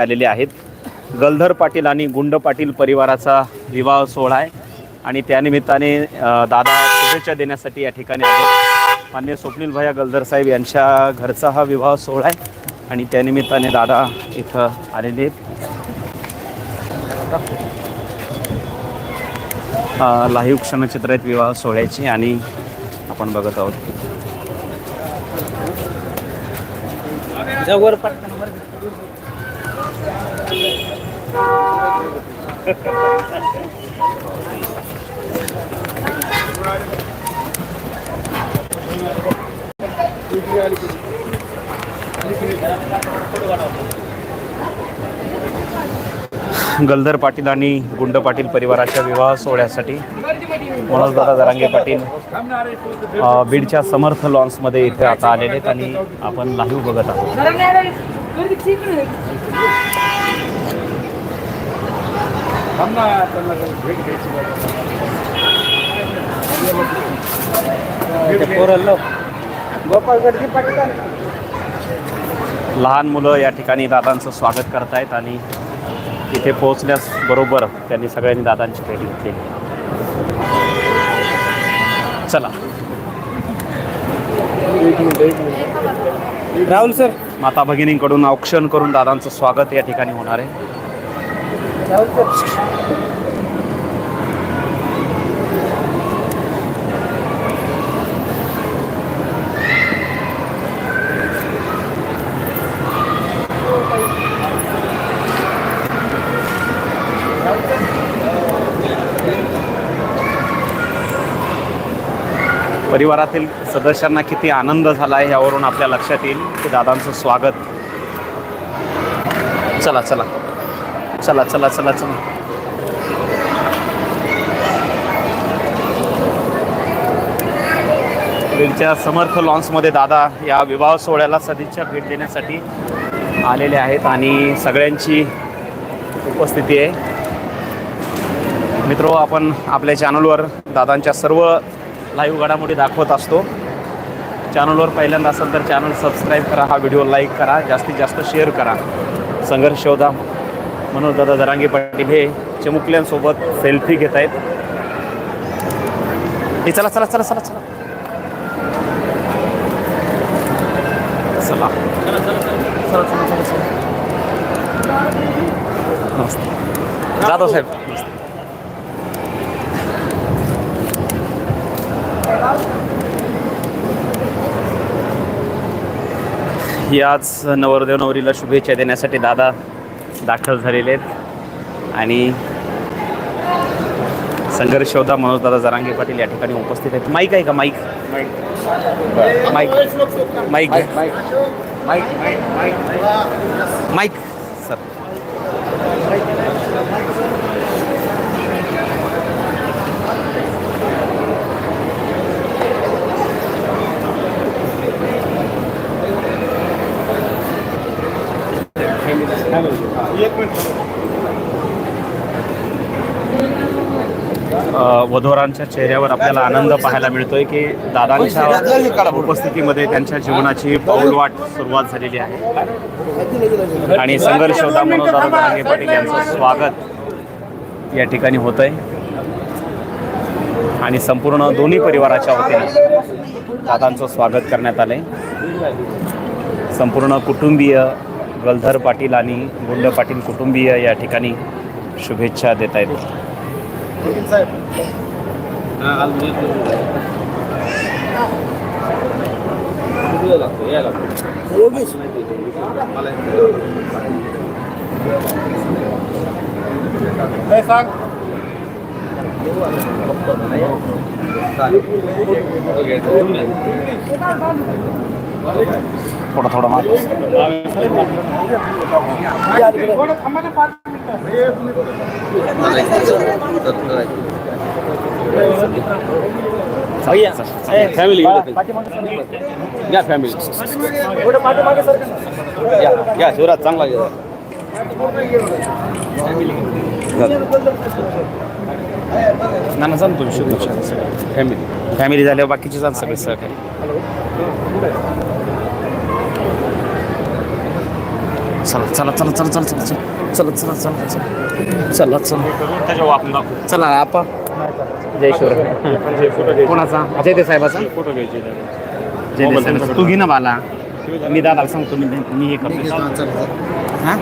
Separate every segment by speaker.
Speaker 1: आलेले आहेत. गलधर पाटील आणि गुंड पाटील परिवाराचा विवाह सोहळा आहे. आणि त्यानिमित्ताने दादा शुभेच्छा देण्यासाठी या ठिकाणी आले. मान्य स्वप्नील भैया गलधर साहेब यांच्या घरचा हा विवाह सोहळा आहे. आणि त्यानिमित्ताने दादा इथं आलेले आहेत. लाही लाईव्ह क्षणचित्र आहेत विवाह सोहळ्याची आणि आपण बघत आहोत. गलधर पाटील आणि गुंड पाटील परिवाराच्या विवाह सोहळ्यासाठी मनोजदादा जरांगे पाटील बीडच्या समर्थ लॉन्समध्ये इथे आता आलेले आहेत आणि आपण लाईव्ह बघत आहोत.
Speaker 2: ते पोराला गोपाळगडची पटकन
Speaker 1: लहान मुलं या ठिकाणी दादांचं स्वागत करतायत आणि इथे पोहोचल्यास बरोबर त्यांनी सगळ्यांनी दादांची भेट घेतली. चला.
Speaker 2: राहुल सर.
Speaker 1: माता भगिनींकडून औक्षण करून दादांचं स्वागत या ठिकाणी होणार आहे. परिवारातील सदस्यांना किती आनंद झाला आहे यावरून आपल्या लक्षात येईल. की दादांचं स्वागत. चला चला. चला चला चला चला. त्यांच्या समर्थ लॉन्समध्ये दादा या विवाह सोहळ्याला सदिच्छा भेट देण्यासाठी आलेले आहेत आणि सगळ्यांची उपस्थिती आहे. मित्रो आपण आपल्या चॅनलवर दादांच्या सर्व लाईव्ह घडामोडी दाखवत असतो. चॅनलवर पहिल्यांदा असेल तर चॅनल सबस्क्राईब करा हा व्हिडिओ लाईक करा जास्तीत जास्त शेअर करा. संघर्ष शोधा. म्हणून दादा दरांगे पाटील हे चिमुकल्यांसोबत सेल्फी घेत आहेत. हे चला चला चला चला चला. चला. चला चला चला चला. साहेब. नमस्ते याच नवरदेव नवरीला शुभेच्छा देण्यासाठी दादा दाखल झालेले आहेत. आणि संघर्ष शोधा मनोज दादा जरांगे पाटील या ठिकाणी उपस्थित आहेत. माईक आहे का? Mike. Mike. Mike. Mike. Sir वधोरांच्या चेहऱ्यावर आपल्याला आनंद पाहायला मिळतोय की दादांच्या उपस्थितीमध्ये त्यांच्या जीवनाची पाऊलवाट सुरुवात झालेली आहे. आणि संघर्ष होता म्हणून दादा जरांगे पाटील यांचं स्वागत या ठिकाणी होत आहे आणि संपूर्ण दोन्ही परिवाराच्या वतीने दादांचं स्वागत करण्यात आलंय. संपूर्ण कुटुंबीय गलधर पाटील आणि गुंड पाटील कुटुंबीय या ठिकाणी शुभेच्छा देत आहेत थोडा थोडा माग.
Speaker 2: फॅमिली या फॅमिली या या शिवराज चांगला घ्या
Speaker 1: ना ना सांग तुम्ही
Speaker 2: फॅमिली
Speaker 1: फॅमिली झाल्यावर बाकीचे जाण सगळे सहकारी. चला चला चला चला चला चला चला चला चला चला चला चला चला आपा जय शिवराय कोणाचा जय दे साहेबाचा जय दे साहेबाचा तू घे ना बाला मी दादाला सांगतो मी मी हे करतो हा?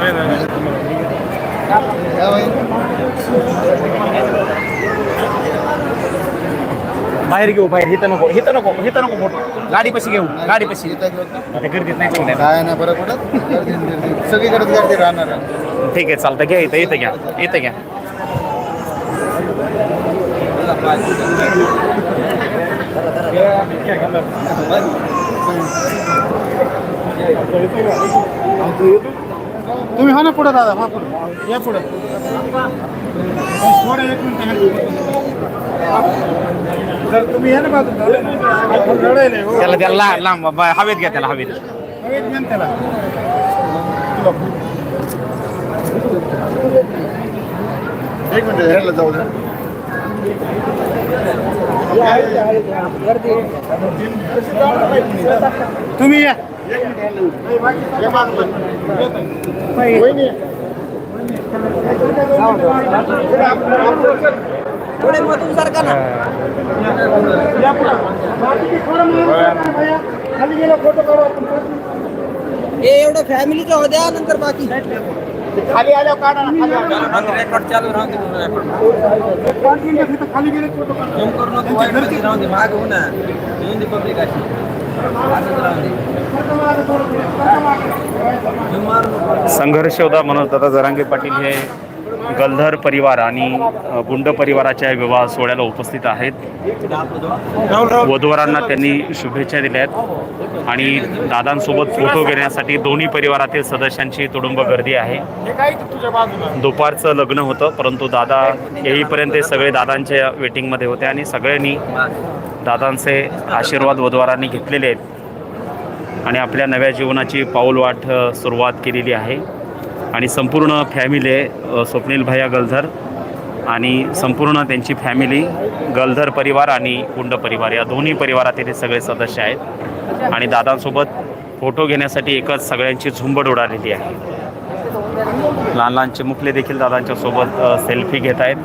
Speaker 1: बाहेर घेऊ बाहेर हिथं नको हिथं नको हिथं नको फ़ोटो गाडी पशी घेऊ गाडी पशी आता गर्दीत नाही द्यायला.
Speaker 3: काय नाही बरं पडत सगळीकडे गर्दी राहणार.
Speaker 1: ठीक आहे चालतं घ्या इथं इथं घ्या इथं घ्या
Speaker 3: तुम्ही हा ना पुढे दादा हा पुढे. या पुढे. एक मिनिट जर तुम्ही या ना बाजूला. हो
Speaker 1: त्याला त्याला ला- लांब बा- हवेत घ्या त्याला हवेत.
Speaker 3: एक मिनिट त्याला. एक मिनिट ह्याला जाऊ द्या. तुम्ही या. बाजूला. वहिनी थोडे मधून सारखा ना. खाली गेलं फोटो
Speaker 4: ए एवढं फॅमिलीचं होत्या नंतर बाकी.
Speaker 3: खाली आल्या काढा
Speaker 4: रेकॉर्ड चालू
Speaker 3: राहते रेकॉर्ड खाली गेले फोटो
Speaker 4: करून माग होऊन हिंदी पब्लिक अशी
Speaker 1: संघर्ष होता म्हणून दादा जरांगे पाटील हे गलधर परिवार आणि गुंड परिवाराच्या विवाह सोहळ्याला उपस्थित आहेत. वधूवरांना त्यांनी शुभेच्छा दिल्या आहेत. आणि दादांसोबत फोटो घेण्यासाठी दोन्ही परिवारातील सदस्यांची तुडुंब गर्दी आहे. दुपारचं लग्न होतं परंतु दादा येईपर्यंत सगळे दादांच्या वेटिंगमध्ये होते आणि सगळ्यांनी दादांचे आशीर्वाद वधूवरांनी घेतलेले आहेत. आणि आपल्या नव्या जीवनाची पाऊलवाट सुरुवात केलेली आहे. आणि संपूर्ण फॅमिली आहे स्वप्नील भैया गलधर आणि संपूर्ण त्यांची फॅमिली गलधर परिवार आणि कुंड परिवार या दोन्ही परिवारातील सगळे सदस्य आहेत. आणि दादांसोबत फोटो घेण्यासाठी एकच सगळ्यांची झुंबड उडालेली आहे. लहान लहान चिमुकले देखील दादांच्या सोबत सेल्फी घेत आहेत.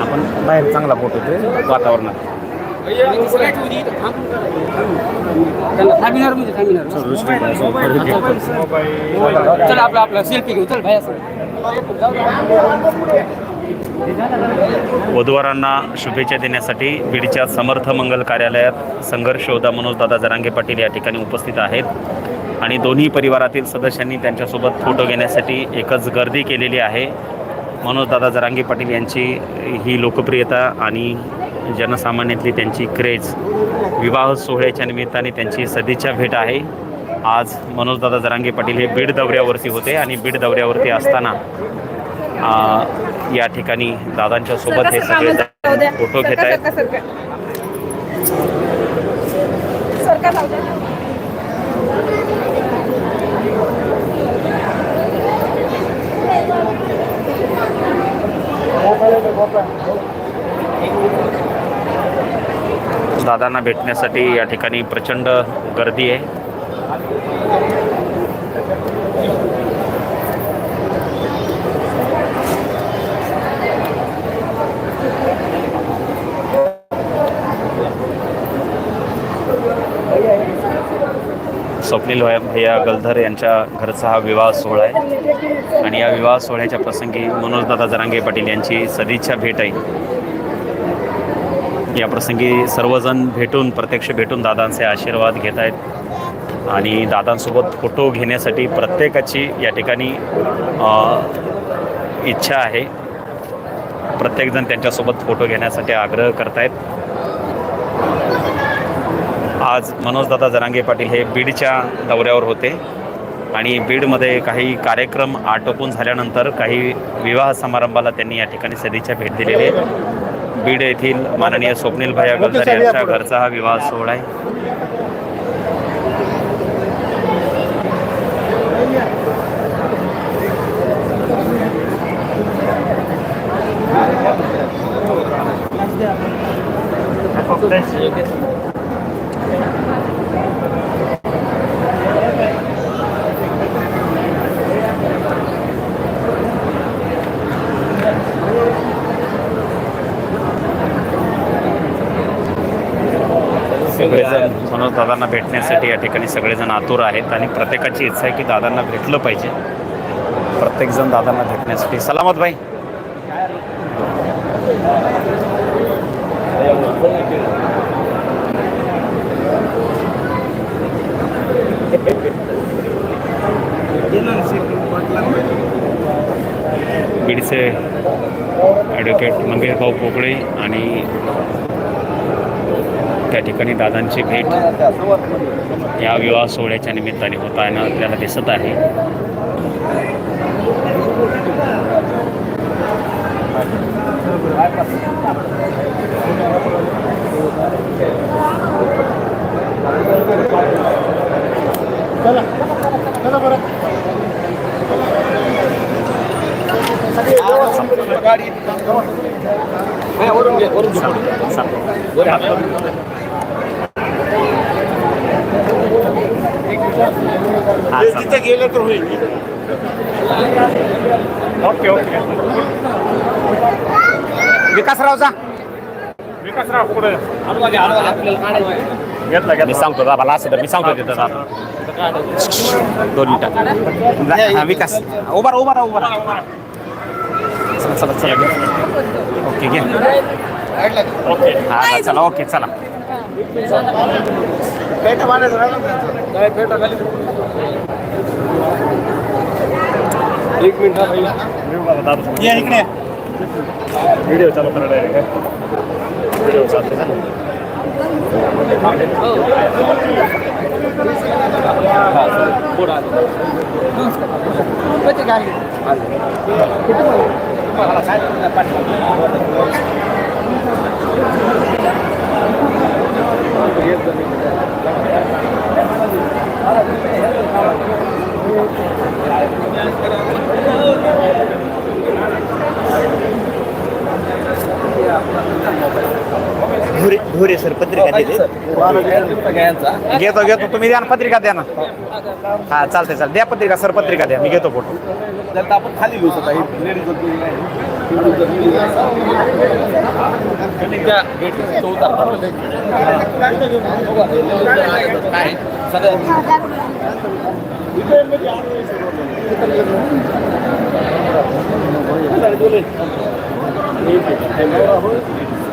Speaker 1: आपण बाहेर चांगला फोटो ते वातावरणात.
Speaker 4: चल आपला आपला सेल्फी घेऊ चल भाई
Speaker 1: वधूवरांना शुभेच्छा देण्यासाठी बीडच्या समर्थ मंगल कार्यालयात संघर्ष होता मनोज दादा जरांगे पाटील या ठिकाणी उपस्थित आहेत. आणि दोन्ही परिवारातील सदस्यांनी त्यांच्यासोबत फोटो घेण्यासाठी एकच गर्दी केलेली आहे. मनोज दादा जरांगे पाटील यांची ही लोकप्रियता आणि जनसामान्यातली त्यांची क्रेज विवाह सोहळ्याच्या निमित्ताने त्यांची सदिच्छा भेट आहे. आज मनोजदादा जरांगे पाटील हे बीड दौऱ्यावरती होते आणि बीड दौऱ्यावरती असताना या ठिकाणी दादांच्या सोबत हे सगळे फोटो घेत आहेत. दादांना भेटण्यासाठी या ठिकाणी प्रचंड गर्दी आहे. स्वप्नील भैया भैया गलधर यांच्या घरचा हा विवाह सोहळा आहे. आणि या विवाह सोहळ्याच्या प्रसंगी मनोजदादा जरांगे पाटील यांची सदिच्छा भेट आहे. या प्रसंगी सर्वजण भेटून प्रत्यक्ष भेटून दादांचे आशीर्वाद घेत आहेत. आणि दादांसोबत फोटो घेण्यासाठी प्रत्येकाची या ठिकाणी इच्छा आहे. प्रत्येकजण त्यांच्यासोबत फोटो घेण्यासाठी आग्रह करतायत. आज मनोजदादा जरांगे पाटील हे बीडच्या दौऱ्यावर होते. आणि बीडमध्ये काही कार्यक्रम आटोपून झाल्यानंतर काही विवाह समारंभाला त्यांनी या ठिकाणी सदिच्छा भेट दिलेली आहे. बीड येथील माननीय स्वप्नील भैया गलदर यांच्या घरचा हा विवाह सोहळा आहे. सगळेजण मनोज दादांना भेटण्यासाठी या ठिकाणी सगळेजण आतुर आहेत आणि प्रत्येकाची इच्छा आहे की दादांना भेटलं पाहिजे. प्रत्येकजण दादांना भेटण्यासाठी. सलामत भाई. बीडचे ॲडव्होकेट मंगेश भाऊ पोकळे आणि त्या ठिकाणी दादांची भेट या विवाह सोहळ्याच्या निमित्ताने होताना आपल्याला दिसत आहे.
Speaker 2: वरून
Speaker 1: हा, चालेल.
Speaker 3: गेलं तर होईल.
Speaker 1: Okay okay. विकासरावचा.
Speaker 3: विकासराव पुढे.
Speaker 2: काढायचं
Speaker 1: घेतला. मी सांगतो दादाला असं तर मी सांगतो तिथं दादा दोन मिनिटं. जा, हा, विकास. उभा उभा राहा, उभा राहा. चला चला चला. ओके घे
Speaker 3: ओके
Speaker 1: हा, चला ओके चला.
Speaker 2: एक मिनिट
Speaker 3: या इकडे.
Speaker 1: व्हिडिओ चालू करा डायरेक्ट व्हिडिओ चालते ना धुरे सर पत्रिका घेतो घेतो. तुम्ही द्या ना पत्रिका द्या ना. हा चालते चालते द्या पत्रिका सर पत्रिका द्या. मी घेतो फोटो.
Speaker 2: त्यात आपण खाली घेऊ शकता काय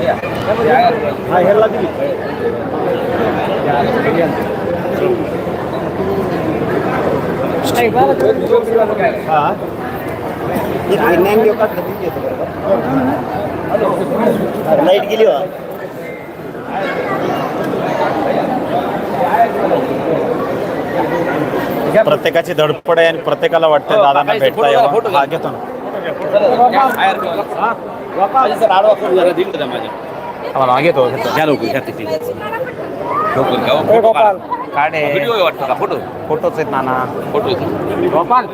Speaker 2: हा
Speaker 3: ह्याला दिली हा लाइट गेली हो.
Speaker 1: प्रत्येकाची धडपड आहे आणि प्रत्येकाला वाटतं दादांना भेटता हा घेतो ना.
Speaker 2: सर आडवा करून जरा दिल का माझ्या
Speaker 1: आम्हाला हा घेतो घेतो.
Speaker 2: घ्या लवकर घ्या तिथे
Speaker 1: काढे
Speaker 2: व्हिडिओ वाटतं का फोटो
Speaker 1: फोटोच आहेत नाना
Speaker 2: फोटो
Speaker 1: गोपाल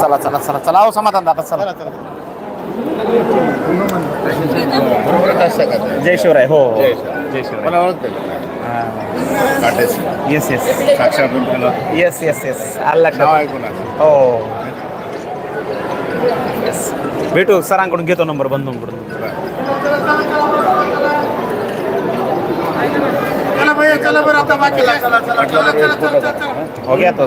Speaker 1: चला जय शिवराय हो. हो. जय Shivrai yes yes yes yes yes आलं हो. येस भेटू सरांकडून घेतो नंबर बंधूंकडून.
Speaker 3: चला भैया चला बरं आता बाकीला चला चला चला. चला चला चला चला
Speaker 1: हो गया तो.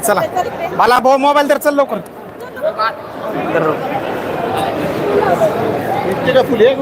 Speaker 1: चला. मला भाऊ मोबाईल तर चल लवकर.
Speaker 5: फुले